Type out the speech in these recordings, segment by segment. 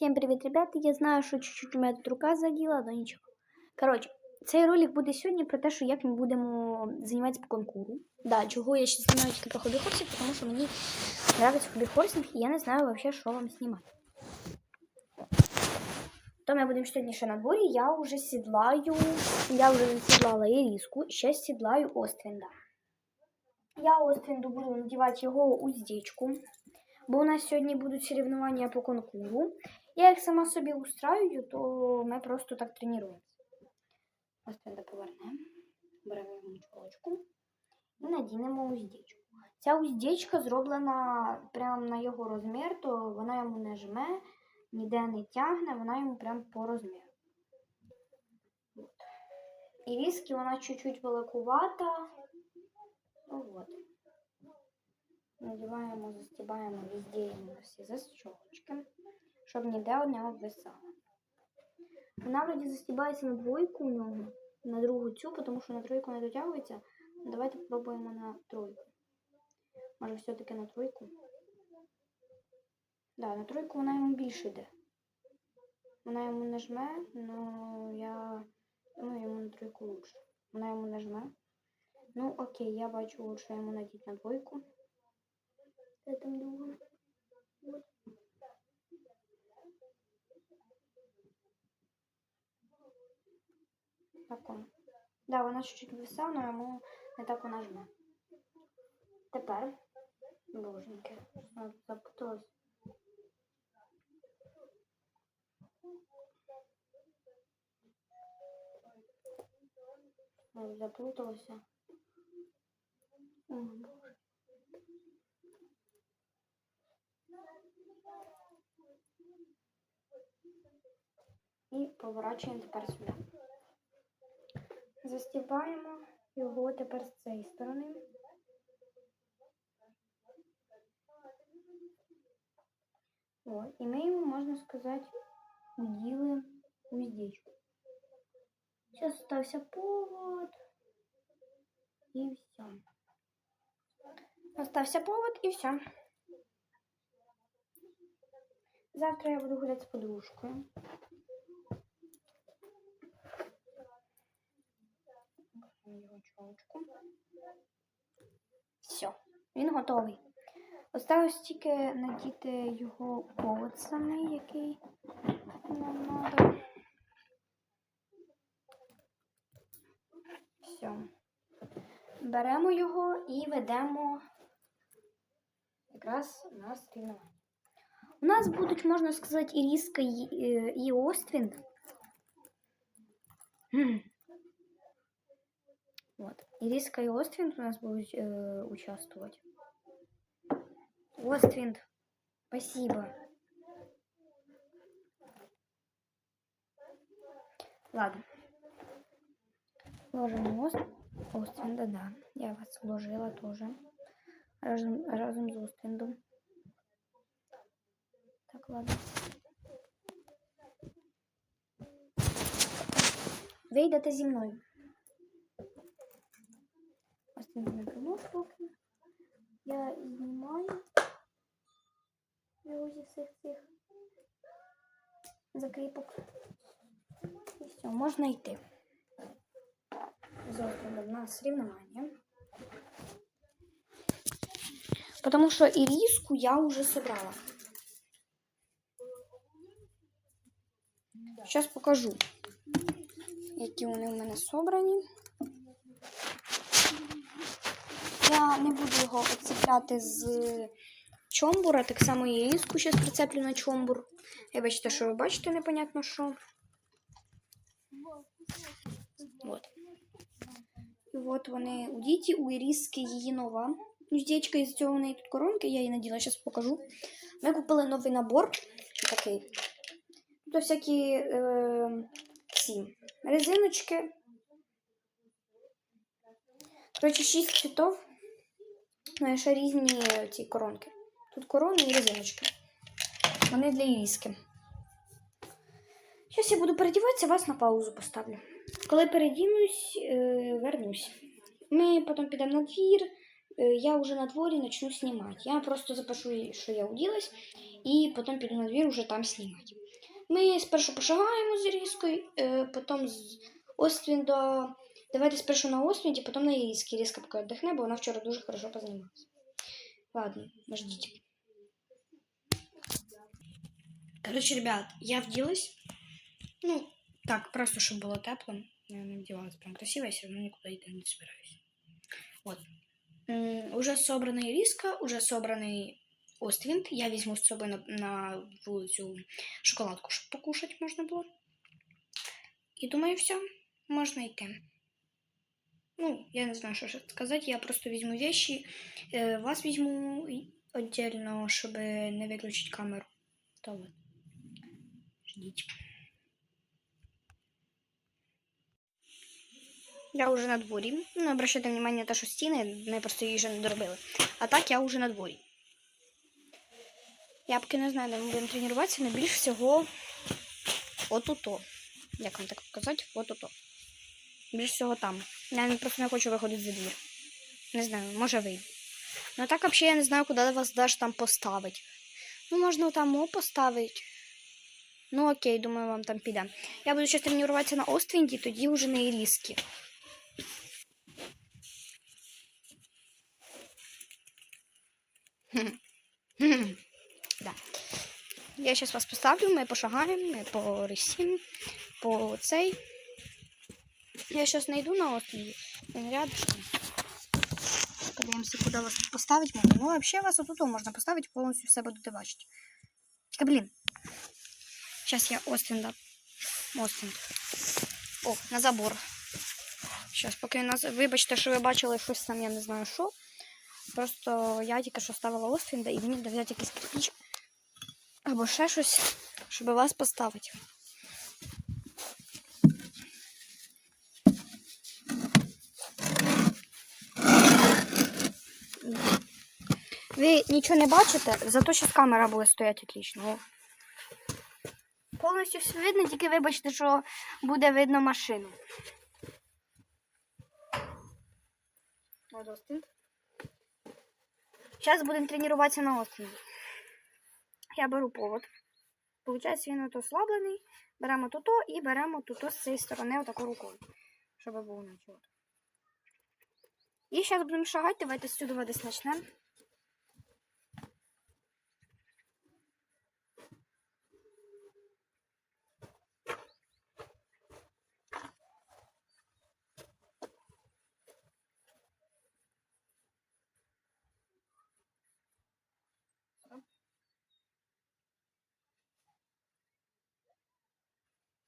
Всем привет, ребята. Я знаю, що чуть-чуть у мене тут рука заділа, але нічого. Коротше, цей ролик буде сьогодні про те, що як ми будемо займатися по конкуру. Да, чого я ще знімаю тільки про хобі-хорсинг, тому що мені подобається хобі-хорсинг, і я не знаю вообще, що вам знімати. То ми будемо сьогодні ще на дворі. Я вже сідлаю, я вже сідлала Іріску, ще сідлаю Оствінда. Я Оствінду буду надівати його уздечку, бо у нас сьогодні будуть соревнування по конкуру. Я їх сама собі устраюю, то ми просто так тренуємося. Ось Оствінда повернемо, беремо чолочку і надінемо уздечку. Ця уздечка зроблена прямо на його розмір, то вона йому не жме, ніде не тягне, вона йому прямо по розміру. От. І віскі вона чуть-чуть великувата. Ну от. Надіваємо, застібаємо везде йому всі застібочки, щоб ніде одне обвисало. Вона вроді застібається на двойку у нього, на другу цю, тому що на тройку не дотягується. Давайте спробуємо на тройку. Може, все-таки на тройку? Да, на тройку вона йому більше йде. Вона йому не жме, але я ну, йому на тройку лучше. Вона йому не жме. Ну, окей, я бачу лучше йому надіть на двойку. Це там друга. Он. Да, вона чуть-чуть висла, але йому не так вона жме. Тепер, боженьки, запуталась. Заплуталася. І поворачуємо тепер сюди. Застібаємо його тепер з цієї сторони. О, і ми йому, можна сказати, уділи уздечку. Сейчас остався повод. І все. Остався повод і все. Завтра я буду гуляти з подружкою. Його чолочку. Все, він готовий. Осталось тільки надіти його повод самий, який нам треба. Все. Беремо його і ведемо якраз на стрінування. У нас будуть, можна сказати, і Різка, і, е, і Оствін. Вот. Ириска и Оствинд у нас будут э, участвовать. Оствинд, спасибо. Ладно. Ложим Ост... Оствинда, да. Я вас вложила тоже. Разом, разом с Оствиндом. Так, ладно. Ви йдете зі Ось не поки. Я знімаю його зі всіх цих закріпок. І все, можна йти. Завтра на соревновання. Потому что ириску я уже собрала. Сейчас покажу, які вони в мене собрані. Я не буду його відцепляти з чомбура, так само і різку зараз прицеплю на чомбур. Я бачите, що ви бачите, непонятно що. Вот. І от вони у діті, у Іріски її нова. Уздечка, із цього неї тут коронки, я її наділа, зараз покажу. Ми купили новий набор. Такий. Тут всякі е, резиночки. Коротше, шість цвітов. Ще різні ці коронки. Тут корони і резиночки. Вони для іріски. Зараз я буду передіватися, вас на паузу поставлю. Коли передінусь, е, вернусь. Ми потім підемо на двір. Е, я вже на дворі почну знімати. Я просто запишу, що я уділась, і потім піду на двір уже там знімати. Ми спершу пошагаємо з різкою, е, потім з Оствінда. Давайте спершу на Оствінді, потім на Іріскі. Різка поки віддихне, бо вона вчора дуже хорошо позанімалася. Ладно, ждіть. Короче, ребят, я вділась. Ну, так, просто чтобы было тепло. Я не вдевалась прям красиво, я все равно никуда идти не собираюсь. Вот. М, Уже собранный риска, уже собранный Оствінд. Я візьму з собою на, на вулицю шоколадку, щоб покушати можна було. І думаю, все, можна йти. Ну, я не знаю, що ще сказати. Я просто візьму вещи. Е, вас візьму віддільно, щоб не виключити камеру. То вот. Ждіть. Я вже на дворі. Не обращайте внимание те, що стіни, ми просто її не доробили. А так я вже на дворі. Я поки не знаю, де ми будемо тренуватися, але більш всього отуто. Як вам так показати? Отуто. Більш всього там. Я просто не хочу виходити за двір. Не знаю, може вийду. Ну так взагалі я не знаю, куди вас даже там поставити. Ну, можна там о поставити. Ну окей, думаю, вам там піде. Я буду зараз тренуватися на Оствінді, тоді вже на Іріскі. да. Я сейчас вас поставлю, мы пошагаем, мы по рисим, по цей. Я сейчас найду на. Він рядышком. Подивимося, куди вас поставити можна. Ну, взагалі вас отут можна поставити, повністю все будете бачити. Тільки, блін. Сейчас я Остінда. Остінд. О, на забор. Сейчас, поки нас. Вибачте, що ви бачили щось там, я не знаю що. Просто я тільки що ставила Остінда і мені треба взяти якийсь кирпич або ще щось, щоб вас поставити. Ви нічого не бачите, зато зараз камера буде стояти отлично. Повністю все видно, тільки вибачте, що буде видно машину. От Остин. Зараз будемо тренуватися на Остині. Я беру повод. Получається, він ото ослаблений. Беремо туто і беремо туто з цієї сторони отаку рукою. Щоб було наче. от. І зараз будемо шагати, давайте сюди десь почнемо.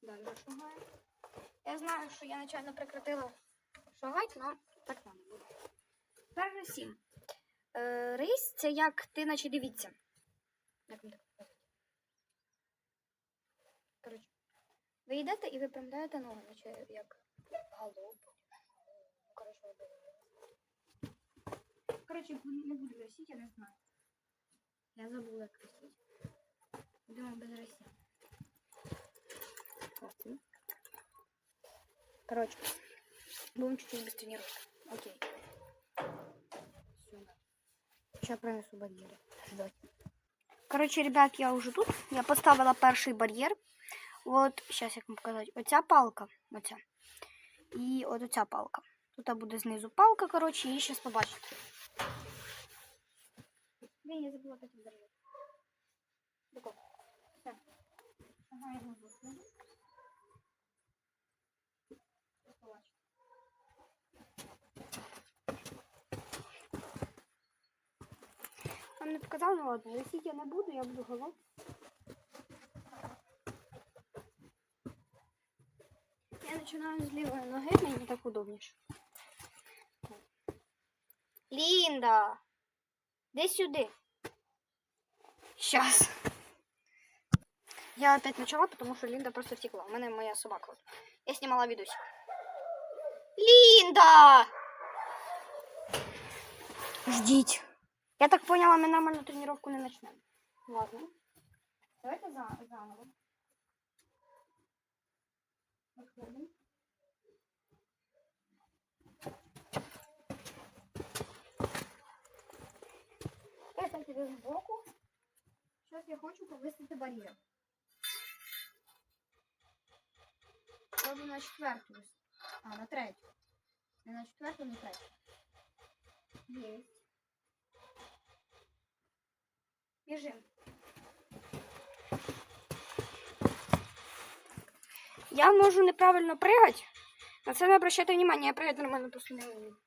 Далі шагаю. Я знаю, що я нечайно прекратила шагати, але так нам буде. Перше сім. Е, рейс це як ти наче дивіться. Як вам так? Коротше, ви йдете і випрямляєте ноги, наче як. Ну, коротше, ви. Коротше, не буду росити, я не знаю. Я забула як росити. Будемо без росі. Окей. Короче, будем чуть-чуть без тренировки. Окей. Сюда. Сейчас принесу барьеры. Ждать. Короче, ребят, я уже тут. Я поставила перший бар'єр. От, сейчас як вам показати. Оця палка. Оця. І от оця палка. Тут буде знизу палка, короче, і зараз побачите. Блін, я забула такий бар'єр. Тако. Все. Ага, я забула. Вам не показав, ну ладно, висіть я не буду, я буду голод. Я починаю з лівої ноги, мені так удобніше. Лінда! Де сюди? Щас. Я опять почала, потому что Линда просто втекла. У мене моя собака. Я снимала видосик. Линда! Ждіть. Я так поняла, ми нормальну тренировку не почнемо. Ладно. Давайте за, заново. Отходим. Я так іду збоку. Зараз я хочу повисити бар'єр. на четверту. А, на третю. Не на четверту, на третю. Есть. Бежим. Я можу неправильно пригати. На це не обращайте внимание, я пригати нормально просто не вмію.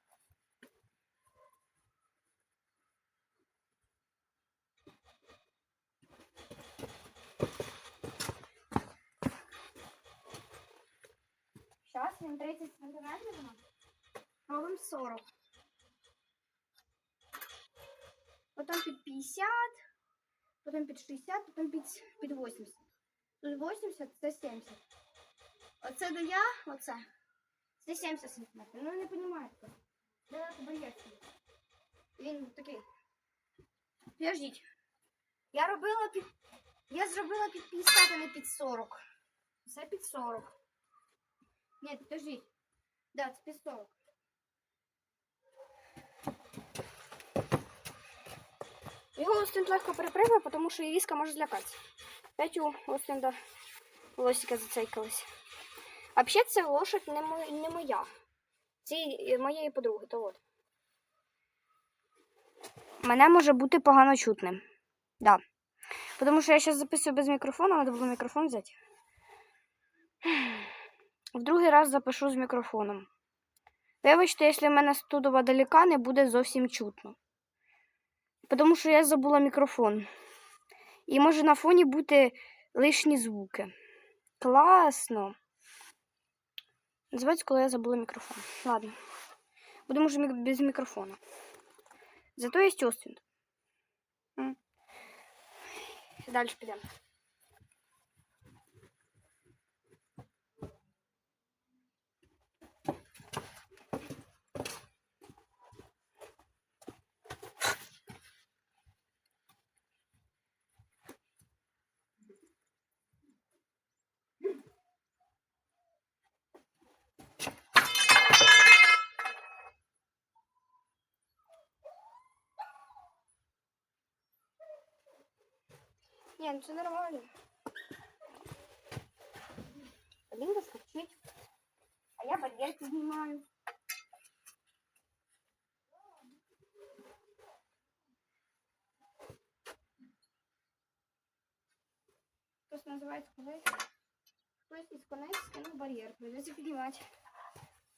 Сейчас він 30 сантиметрів. Робимо 40. Потім під 50, потім під 60, потім під, під 80. Тут 80, це 70. Оце до я, оце. Це 70 сантиметрів. Ну не розумію. Де боєць? Він такий. Підождіть. Я робила під... Я зробила під 50, а не під 40. Це під 40. Ні, підождіть. Да, це під 40. Його Остин легко перепригує, тому що Іріска може злякатися. Опять у Остинда волосика зацейкалась. А взагалі це лошадь не, мо- не моя. Це моєї подруги, то от. Мене може бути погано чутним. Да. Тому що я зараз записую без мікрофона, треба було мікрофон взяти. В другий раз запишу з мікрофоном. Вибачте, якщо в мене студова далека, не буде зовсім чутно. Тому що я забула мікрофон. І може на фоні бути лишні звуки. Класно. Називається, коли я забула мікрофон. Ладно. Будемо вже без мікрофона. Зато є Остін. Далі підемо. Ні, ну це нормально. Лінда скачить. А я бар'єр піднімаю. Хтось називається конець. Хтось із конець скинув бар'єр. Придеться піднімати.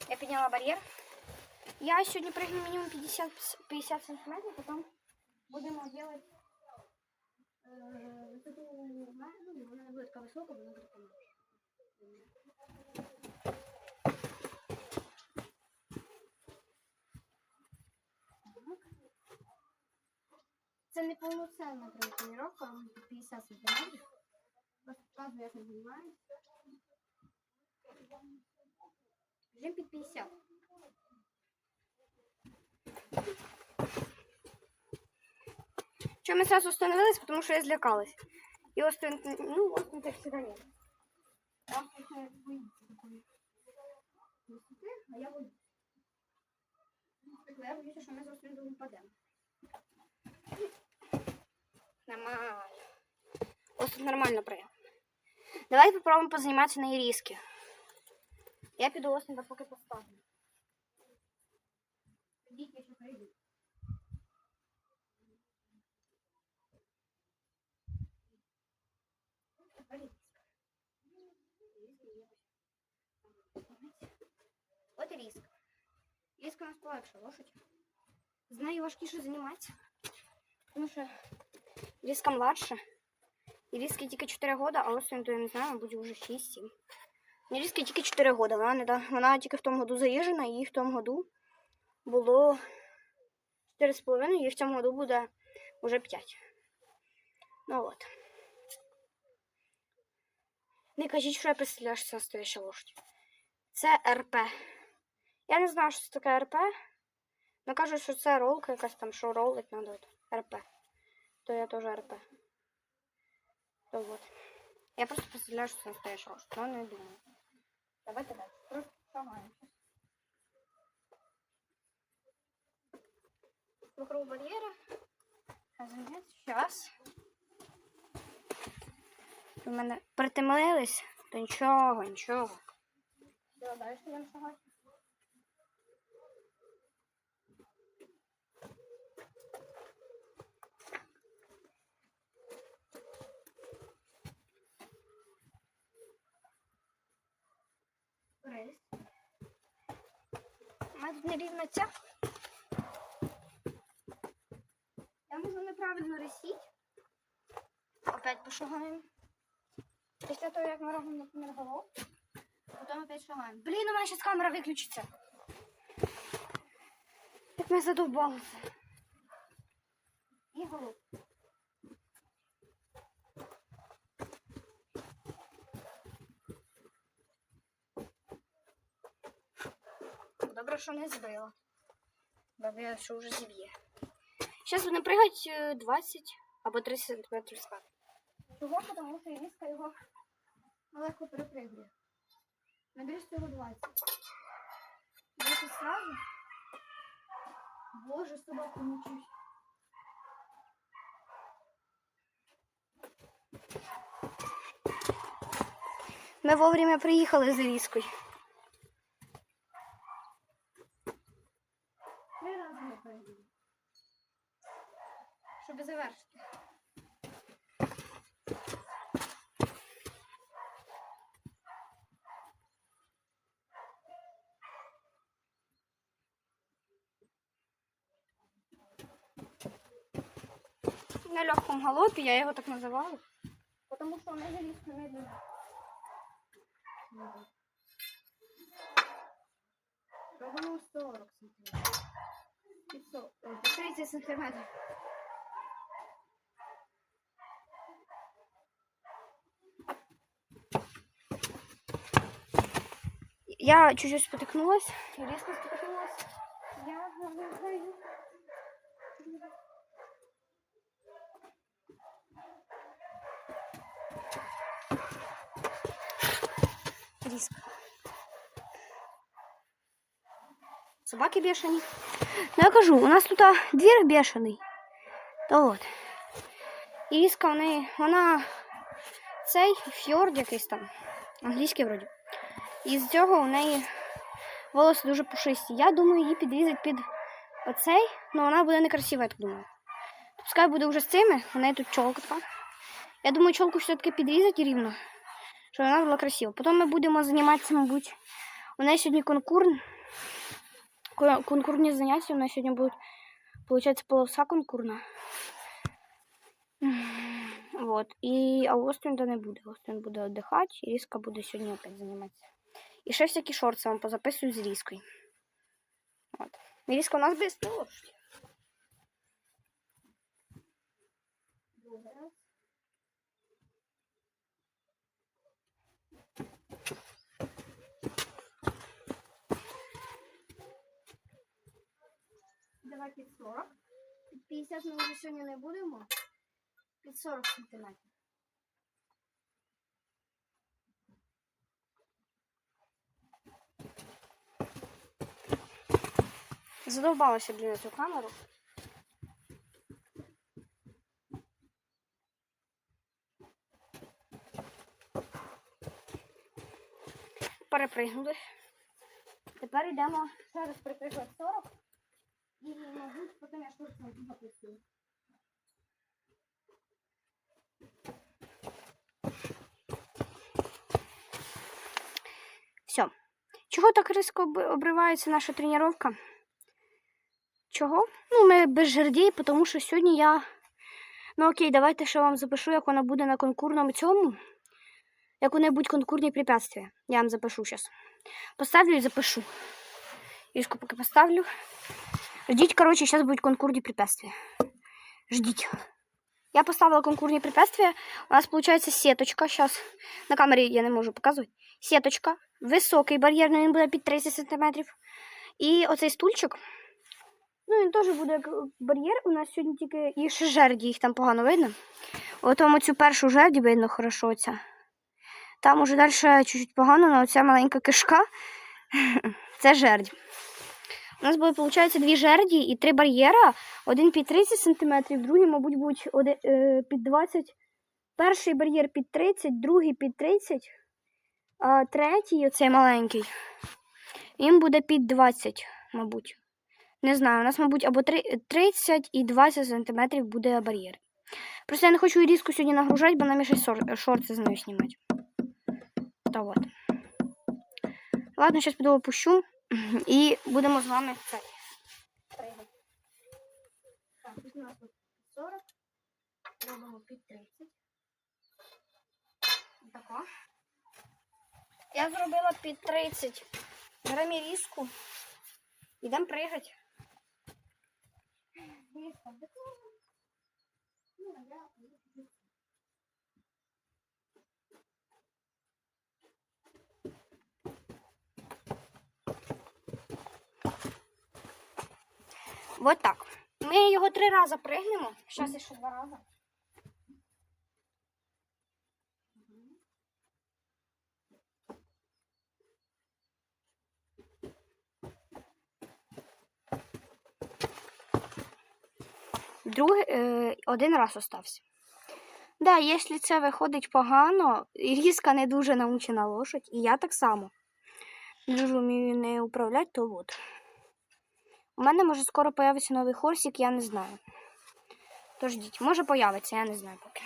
Я підняла бар'єр. Я сьогодні пригну мінімум 50, 50 сантиметрів, потім будемо робити она не будет такая высокая, но будет поменьше. Це не повноцінна тренування, а 50 сантиметрів. Просто показую, як я знімаю. Жим під 50. Чому ми сразу остановились? Потому что я злякалась. И Остин, ну, Остин так всегда нет. Остин э, боится такой высоты, а я боюсь. Я боюся, що ми з Остином впадемо. Нормально. Остин нормально прыгав. Давай попробуємо позаніматися на іріски. Я піду Остина поки поставлю. Ідіть, я ще Різка. Різка у нас полегша лошадь. З нею важкіше займатися. Тому що різка младша. І різки тільки 4 роки, а ось то я не знаю, мабуть, вже 6-7. Не різки тільки 4 роки. Вона, не, вона тільки в тому году заїжджена, і їй в тому году було 4,5, і в цьому году буде вже 5. Ну от. Не кажіть, що я представляю, що це настояща лошадь. Це РП. Я не знаю, що це таке РП. Ну кажуть, що це ролка якась там, що ролить надо. РП. То я теж РП. То вот. Я просто представляю, що це настояща лошадь, но не думаю. Давайте далі. Просто шагаємо. Вокруг бар'єра. Зараз. У мене притемнились, то нічого, нічого. Давай далі йдемо шагати. Рис. У мене тут нерівна ця. Я можу неправильно рисіть. Опять пошагаємо. Після того, як ми робимо, наприклад, голову, потім опять шагаємо. Блін, у мене зараз камера виключиться. Як ми задовбалися. І голову. Що не збила. Бо я що вже зіб'є. Зараз пригати е, 20 або 30 см спад. Чого? Тому що Іріска його легко перепригує. Набереш цього 20. Дивіться сразу. Боже, собаку мучусь. Ми вовремя приїхали з Іріскою. Три рази не перейдемо. Щоб завершити. На легкому галопі, я його так називаю. Тому що не залізка не йде. Робимо 40 сантиметрів. 30 сантиметрів. Я чуть-чуть спотыкнулась. Резко спотыкнулась. Я знаю. Собаки бешені. Ну я кажу, у нас тут двір бешений. То от. І неї, вона цей фьорд якийсь там. Англійський вроді. І з цього у неї волоси дуже пушисті. Я думаю, її підрізати під оцей, але вона буде некрасива, я так думаю. Пускай буде вже з цими, у неї тут чолка така. Я думаю, чолку все-таки підрізати рівно, щоб вона була красива. Потім ми будемо займатися, мабуть. У неї сьогодні конкурс. Ко- Конкурсні заняття. У нас сьогодні будуть, получается, полоса конкурна. Вот. І, а Острінда не буде. Острін буде віддихати, і Різка буде сьогодні опять займатися. І ще всякі шорти вам позаписую з Різкою. От. Різка у нас без трошки. Давай під 40. Під 50 ми вже сьогодні не будемо. Під 40 сантиметрів. Задовбалася, блін, цю камеру. Перепригнули. Тепер йдемо ще раз 40. Потім я записую. Все. Чого так різко обривається наша тренування? Чого? Ну, ми без жердей, тому що сьогодні я. Ну окей, давайте ще вам запишу, як вона буде на конкурному цьому. Яку-небудь конкурні препятствия. Я вам запишу зараз. Поставлю і запишу. Іску поки поставлю. Ждіть, короче, сейчас будут конкурсные препятствия. Ждите. Я поставила конкурсные препятствия. У нас получается сеточка. Сейчас на камере я не можу показувати. Сеточка. Високий бар'єр, він буде під 30 см. І оцей стульчик. Ну, він теж буде як бар'єр. У нас сьогодні тільки і ще жерді, їх там погано видно. От вам цю першу жерді видно хорошо оця. Там уже далі чуть-чуть погано, але оця маленька кишка. Це жердь. У нас буде, виходить, дві жерді і три бар'єра. Один під 30 см, другий, мабуть, будуть е, під 20. Перший бар'єр під 30, другий під 30. А третій, оцей маленький, він буде під 20, мабуть. Не знаю, у нас, мабуть, або 30 і 20 сантиметрів буде бар'єр. Просто я не хочу різку сьогодні нагружати, бо нам ще шорти з нею знімати. Та от. Ладно, зараз піду опущу і будемо з вами це. Так, тут у нас тут 40. Робимо під 30. Тако. Я зробила під 30. Беремо різку. Ідемо пригати. Вот так. Ми його три рази пригнемо. Зараз ще два рази. Другий, е, один раз остався. Да, якщо це виходить погано, різка не дуже научена лошадь, і я так само дуже вмію не управляти, то от. У мене може скоро появиться новий хорсик, я не знаю. Тож ждіть, може появиться, я не знаю поки.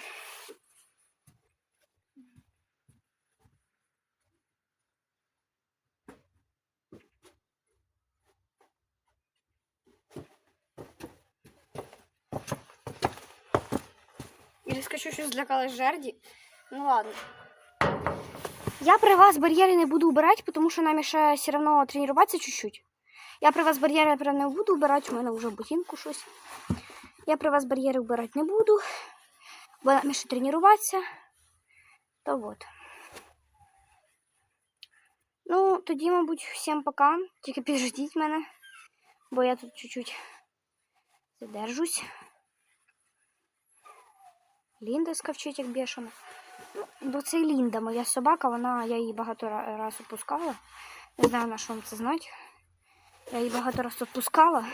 Или скажу, що злякалась жерді. Ну ладно. Я при вас бар'єри не буду убирати, тому що нам ще все одно тренуватися чуть-чуть. Я при вас бар'єри прям не буду убирати, у мене вже в ботинку щось. Я при вас бар'єри убирати не буду, бо нам ще тренуватися. То от. Ну, тоді, мабуть, всім пока. Тільки підждіть мене, бо я тут чуть-чуть задержусь. Лінда скавчить, як бешена. Ну, це Лінда, моя собака, вона, я її багато ра- раз опускала. Не знаю, на що вам це знати. Я її багато раз опускала.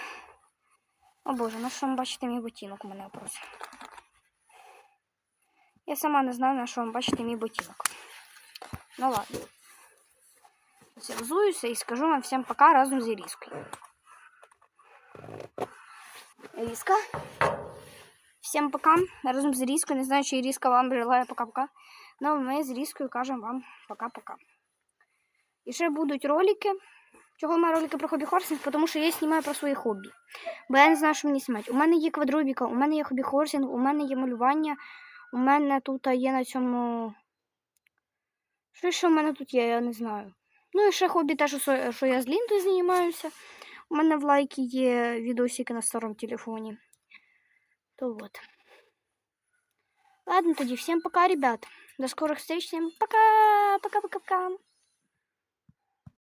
О Боже, на що вам бачите мій ботинок у мене вопрос. Я сама не знаю, на що вам бачите мій ботинок. Ну ладно. Взуюся і скажу вам всім пока разом з Іріскою. Іріска. Всім пока. Разом з Різкою. Не знаю, чи Різка вам желає пока-пока. Ну, ми з Різкою кажемо вам пока-пока. І ще будуть ролики. Чого мене ролики про хобі хорсинг? Тому що я знімаю про свої хобі. Бо я не знаю, що мені знімати. У мене є квадробіка, у мене є хобі хорсинг, у мене є малювання, у мене тут є на цьому. Що ще в мене тут є, я не знаю. Ну і ще хобі те, що, що я з Ліндою знімаюся. У мене в лайки є відосики на старому телефоні. То вот. Ладно, тоді всем пока, ребят. До скорых встреч. Всем пока. Пока-пока-пока.